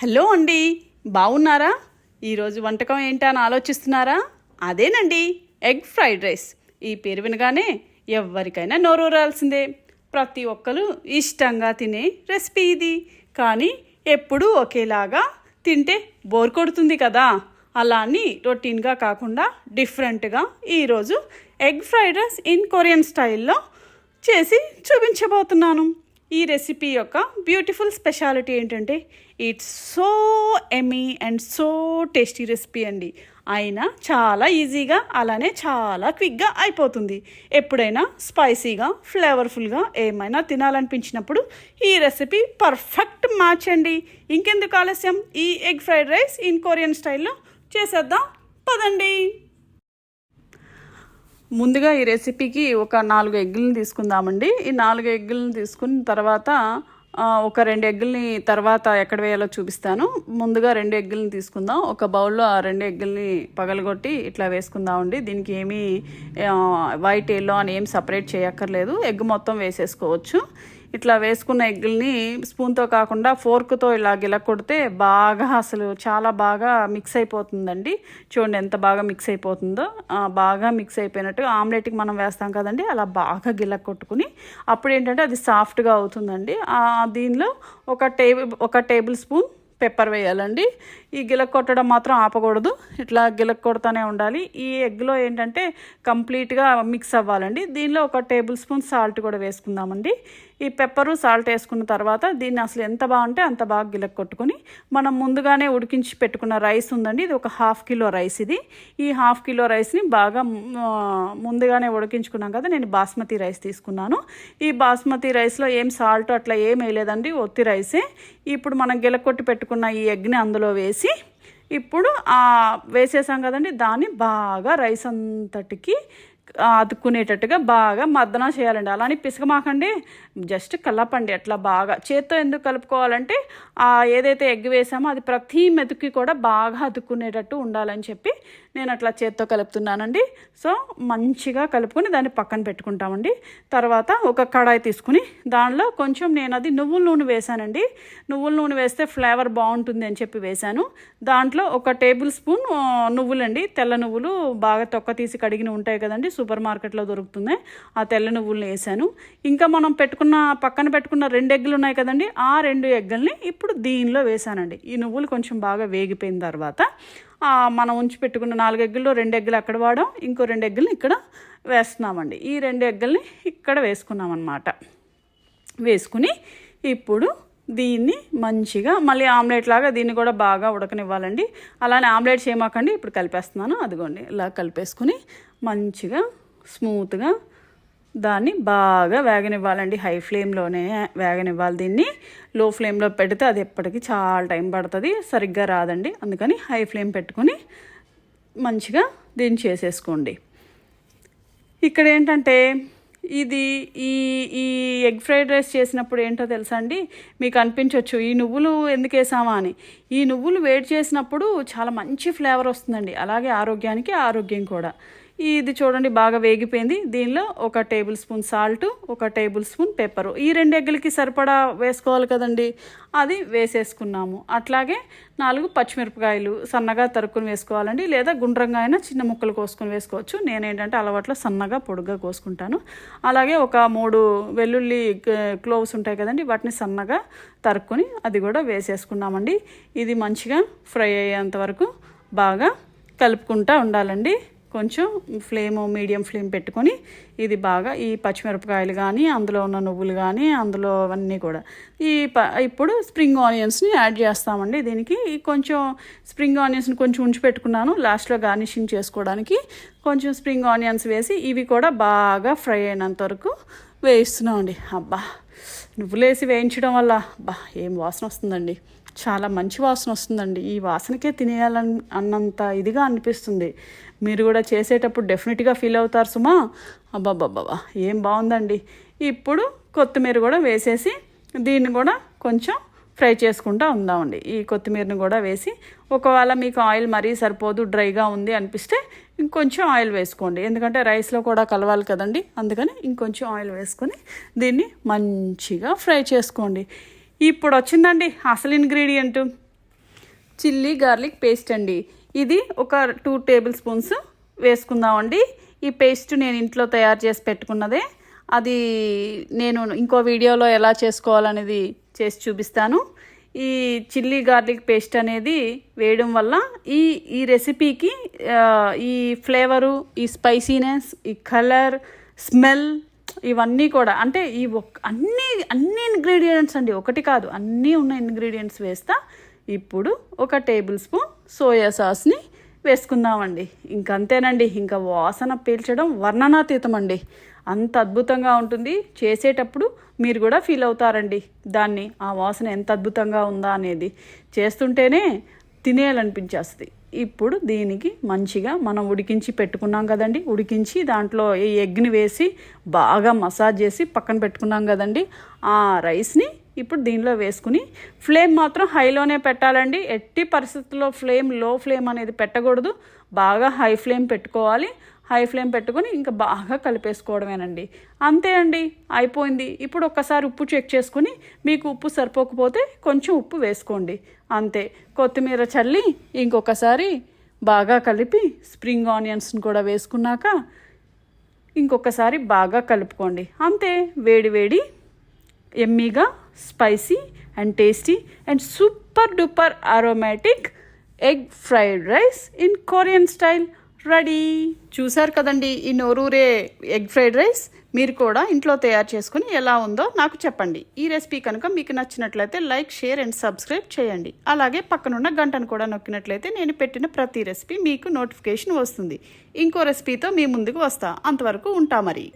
Hello అండి బాగున్నారా? ఈరోజు వంటకం ఏంటా అని ఆలోచిస్తున్నారా? అదేనండి ఎగ్ ఫ్రైడ్ రైస్. ఈ పేరు వినగానే ఎవరికైనా నోరూరాల్సిందే. ప్రతి ఒక్కరు ఇష్టంగా తినే రెసిపీ ఇది. కానీ ఎప్పుడూ ఒకేలాగా తింటే బోర్ కొడుతుంది కదా. అలా అని రొటీన్గా కాకుండా డిఫరెంట్గా ఈరోజు egg fried rice in Korean స్టైల్లో చేసి చూపించబోతున్నాను. ఈ రెసిపీ యొక్క బ్యూటిఫుల్ స్పెషాలిటీ ఏంటంటే it's so yummy and so tasty recipe అండి. అయినా చాలా ఈజీగా అలానే చాలా క్విక్గా అయిపోతుంది. ఎప్పుడైనా స్పైసీగా ఫ్లేవర్ఫుల్గా ఏమైనా తినాలనిపించినప్పుడు ఈ రెసిపీ పర్ఫెక్ట్ మ్యాచ్ అండి. ఇంకెందుకు ఆలస్యం? ఈ egg fried rice in Korean స్టైల్లో చేసేద్దాం. పదండి. ముందుగా ఈ రెసిపీకి ఒక నాలుగు ఎగ్గులను తీసుకుందామండి. ఈ నాలుగు ఎగ్గులను తీసుకున్న తర్వాత ఒక రెండు ఎగ్గుల్ని తర్వాత ఎక్కడ వేయాలో చూపిస్తాను. ముందుగా రెండు ఎగ్గుల్ని తీసుకుందాం. ఒక బౌల్లో ఆ రెండు ఎగ్గుల్ని పగలగొట్టి ఇట్లా వేసుకుందామండి. దీనికి ఏమీ వైట్ ఎల్లో అని ఏం సపరేట్ చేయక్కర్లేదు. ఎగ్ మొత్తం వేసేసుకోవచ్చు. ఇట్లా వేసుకున్న ఎగ్గుల్ని స్పూన్తో కాకుండా ఫోర్క్తో ఇలా గిల కొడితే బాగా అసలు చాలా బాగా మిక్స్ అయిపోతుందండి. చూడండి ఎంత బాగా మిక్స్ అయిపోతుందో. బాగా మిక్స్ అయిపోయినట్టు ఆమ్లెట్కి మనం వేస్తాం కదండి. అలా బాగా గిల కొట్టుకుని అప్పుడు ఏంటంటే అది సాఫ్ట్గా అవుతుందండి. దీనిలో ఒక టేబుల్ ఒక టేబుల్ స్పూన్ పెప్పర్ వేయాలండి. ఈ గిలక్ కొట్టడం మాత్రం ఆపకూడదు. ఇట్లా గిలక్ కొడుతూనే ఉండాలి. ఈ ఎగ్లో ఏంటంటే కంప్లీట్గా మిక్స్ అవ్వాలండి. దీనిలో ఒక టేబుల్ స్పూన్ సాల్ట్ కూడా వేసుకుందామండి. ఈ పెప్పరు సాల్ట్ వేసుకున్న తర్వాత దీన్ని అసలు ఎంత బాగుంటే అంత బాగా గిలక్ కొట్టుకొని మనం ముందుగానే ఉడికించి పెట్టుకున్న రైస్ ఉందండి. ఇది ఒక హాఫ్ కిలో రైస్ ఇది. ఈ హాఫ్ కిలో రైస్ని బాగా ముందుగానే ఉడికించుకున్నాం కదా నేను బాస్మతి రైస్ తీసుకున్నాను. ఈ బాస్మతి రైస్లో ఏం సాల్ట్ అట్లా ఏం వేయలేదండి ఒత్తి రైసే. ఇప్పుడు మనం గిలకొట్టి పెట్టుకున్న ఈ ఎగ్ని అందులో వేసి ఇప్పుడు వేసేసాం కదండి దాన్ని బాగా రైస్ అంతటికి అతుక్కునేటట్టుగా బాగా మద్దన చేయాలండి. అలానే పిసకమాకండి. జస్ట్ కలపండి అట్లా బాగా. చేత్తో ఎందుకు కలుపుకోవాలంటే ఆ ఏదైతే ఎగ్ వేసామో అది ప్రతి మెతుక్కి కూడా బాగా అతుక్కునేటట్టు ఉండాలని చెప్పి నేను అట్లా చేత్తో కలుపుతున్నానండి. సో మంచిగా కలుపుకొని దాన్ని పక్కన పెట్టుకుంటామండి. తర్వాత ఒక కడాయి తీసుకుని దానిలో కొంచెం నేను అది నువ్వుల నూనె వేసానండి నువ్వుల నూనె వేస్తే ఫ్లేవర్ బాగుంటుంది అని చెప్పి వేశాను. దాంట్లో ఒక టేబుల్ స్పూన్ నువ్వులండి. తెల్ల నువ్వులు బాగా తొక్క తీసి కడిగిన ఉంటాయి కదండి. సూపర్ మార్కెట్లో దొరుకుతుంది ఆ తెల్ల నువ్వులను వేసాను ఇంకా మనం పెట్టుకున్న పక్కన పెట్టుకున్న రెండు ఎగ్గులు ఉన్నాయి కదండి ఆ రెండు ఎగ్గుల్ని ఇప్పుడు దీనిలో వేసానండి ఈ నువ్వులు కొంచెం బాగా వేగిపోయిన తర్వాత మనం ఉంచి పెట్టుకున్న నాలుగు ఎగ్గుల్లో రెండు ఎగ్గులు అక్కడ వాడాం ఇంకో రెండు ఎగ్గుల్ని ఇక్కడ వేస్తున్నామండి. ఈ రెండు ఎగ్గుల్ని ఇక్కడ వేసుకున్నాం వేసుకుని ఇప్పుడు దీన్ని మంచిగా మళ్ళీ ఆమ్లెట్ లాగా దీన్ని కూడా బాగా ఉడకనివ్వాలండి. అలానే ఆమ్లెట్ చేయమాకండి ఇప్పుడు కలిపేస్తున్నాను. అదిగోండి ఇలా కలిపేసుకుని మంచిగా స్మూత్గా దాన్ని బాగా వేగనివ్వాలండి. హై ఫ్లేమ్లోనే వేగనివ్వాలి దీన్ని. లో ఫ్లేమ్లో పెడితే అది ఎప్పటికీ చాలా టైం పడుతుంది. సరిగ్గా రాదండి. అందుకని హై ఫ్లేమ్ పెట్టుకొని మంచిగా దీన్ని చేసేసుకోండి. ఇక్కడ ఏంటంటే ఇది ఈ ఈ ఎగ్ ఫ్రైడ్ రైస్ చేసినప్పుడు ఏంటో తెలుసా అండి? మీకు అనిపించవచ్చు ఈ నువ్వులు ఎందుకు వేసామా అని. ఈ నువ్వులు వేడి చేసినప్పుడు చాలా మంచి ఫ్లేవర్ వస్తుందండి. అలాగే ఆరోగ్యానికి ఆరోగ్యం కూడా. ఇది చూడండి బాగా వేగిపోయింది. దీనిలో ఒక టేబుల్ స్పూన్ సాల్ట్ ఒక టేబుల్ స్పూన్ పెప్పరు. ఈ రెండు ఎగ్గులకి సరిపడా వేసుకోవాలి కదండి. అది వేసేసుకున్నాము. అట్లాగే నాలుగు పచ్చిమిరపకాయలు సన్నగా తరుక్కుని వేసుకోవాలండి. లేదా గుండ్రంగా అయినా చిన్న ముక్కలు కోసుకొని వేసుకోవచ్చు. నేనేంటంటే అలవాట్లో సన్నగా పొడుగ్గా కోసుకుంటాను. అలాగే ఒక మూడు వెల్లుల్లి క్లోవ్స్ ఉంటాయి కదండి వాటిని సన్నగా తరుక్కుని అది కూడా వేసేసుకున్నామండి. ఇది మంచిగా ఫ్రై అయ్యేంత వరకు బాగా కలుపుకుంటూ ఉండాలండి. కొంచెం ఫ్లేమ్ మీడియం ఫ్లేమ్ పెట్టుకొని ఇది బాగా ఈ పచ్చిమిరపకాయలు కానీ అందులో ఉన్న నువ్వులు కానీ అందులో అవన్నీ కూడా. ఈ ప ఇప్పుడు స్ప్రింగ్ ఆనియన్స్ని యాడ్ చేస్తామండి దీనికి. కొంచెం స్ప్రింగ్ ఆనియన్స్ని కొంచెం ఉంచి పెట్టుకున్నాను. లాస్ట్లో గార్నిషింగ్ చేసుకోవడానికి కొంచెం స్ప్రింగ్ ఆనియన్స్ వేసి ఇవి కూడా బాగా ఫ్రై అయినంత వరకు వేయిస్తున్నామండి. అబ్బా! నువ్వులేసి వేయించడం వల్ల అబ్బా! ఏం వాసన వస్తుందండి. చాలా మంచి వాసన వస్తుందండి. ఈ వాసనకే తినేయాలని అన్నంత ఇదిగా అనిపిస్తుంది. మీరు కూడా చేసేటప్పుడు డెఫినెట్గా ఫీల్ అవుతారు సుమా. అబ్బాబ్బాబ్బా ఏం బాగుందండి. ఇప్పుడు కొత్తిమీర కూడా వేసేసి దీన్ని కూడా కొంచెం ఫ్రై చేసుకుంటూ ఉందామండి. ఈ కొత్తిమీరని కూడా వేసి ఒకవేళ మీకు ఆయిల్ మరీ సరిపోదు డ్రైగా ఉంది అనిపిస్తే ఇంకొంచెం ఆయిల్ వేసుకోండి. ఎందుకంటే రైస్లో కూడా కలవాలి కదండి. అందుకని ఇంకొంచెం ఆయిల్ వేసుకొని దీన్ని మంచిగా ఫ్రై చేసుకోండి. ఇప్పుడు వచ్చిందండి అసలు ఇంగ్రీడియంట్ చిల్లీ గార్లిక్ పేస్ట్ అండి. ఇది ఒక టూ టేబుల్ స్పూన్స్ వేసుకుందామండి. ఈ పేస్ట్ నేను ఇంట్లో తయారు చేసి పెట్టుకున్నదే. అది నేను ఇంకో వీడియోలో ఎలా చేసుకోవాలనేది చేసి చూపిస్తాను. ఈ చిల్లీ గార్లిక్ పేస్ట్ అనేది వేయడం వల్ల ఈ ఈ రెసిపీకి ఈ ఫ్లేవరు ఈ స్పైసీనెస్ ఈ కలర్ స్మెల్ ఇవన్నీ కూడా అంటే ఈ ఒక్ అన్ని అన్ని ఇంగ్రీడియంట్స్ అండి ఒకటి కాదు అన్నీ ఉన్న ఇంగ్రీడియంట్స్ వేస్తా. ఇప్పుడు ఒక టేబుల్ స్పూన్ సోయా సాస్ని వేసుకుందామండి. ఇంకంతేనండి ఇంకా వాసన పీల్చడం వర్ణనాతీతం అండి. అంత అద్భుతంగా ఉంటుంది చేసేటప్పుడు మీరు కూడా ఫీల్ అవుతారండి దాన్ని ఆ వాసన ఎంత అద్భుతంగా ఉందా అనేది. చేస్తుంటేనే తినేయాలనిపించేస్తుంది. ఇప్పుడు దీనికి మంచిగా మనం ఉడికించి పెట్టుకున్నాం కదండి. ఉడికించి దాంట్లో ఈ ఎగ్ని వేసి బాగా మసాజ్ చేసి పక్కన పెట్టుకున్నాం కదండి. ఆ రైస్ని ఇప్పుడు దీనిలో వేసుకుని ఫ్లేమ్ మాత్రం హైలోనే పెట్టాలండి. ఎట్టి పరిస్థితుల్లో ఫ్లేమ్లో ఫ్లేమ్ అనేది పెట్టకూడదు. బాగా హై ఫ్లేమ్ పెట్టుకోవాలి. హై ఫ్లేమ్ పెట్టుకొని ఇంకా బాగా కలిపేసుకోవడమేనండి. అంతే అండి అయిపోయింది. ఇప్పుడు ఒక్కసారి ఉప్పు చెక్ చేసుకుని మీకు ఉప్పు సరిపోకపోతే కొంచెం ఉప్పు వేసుకోండి. అంతే కొత్తిమీర చల్లి ఇంకొకసారి బాగా కలిపి స్ప్రింగ్ ఆనియన్స్ని కూడా వేసుకున్నాక ఇంకొకసారి బాగా కలుపుకోండి. అంతే వేడి వేడి ఎమ్మీగా spicy and tasty and super duper aromatic egg fried rice in Korean style. Ready? చూసారు కదండి ఈ నోరూరే ఎగ్ ఫ్రైడ్ రైస్. మీరు కూడా ఇంట్లో తయారు చేసుకుని ఎలా ఉందో నాకు చెప్పండి. ఈ రెసిపీ కనుక మీకు నచ్చినట్లయితే లైక్ షేర్ అండ్ సబ్స్క్రైబ్ చేయండి. అలాగే పక్కనున్న గంటను కూడా నొక్కినట్లయితే నేను పెట్టిన ప్రతి రెసిపీ మీకు నోటిఫికేషన్ వస్తుంది. ఇంకో రెసిపీతో మీ ముందుకు వస్తా. అంతవరకు ఉంటా మరి.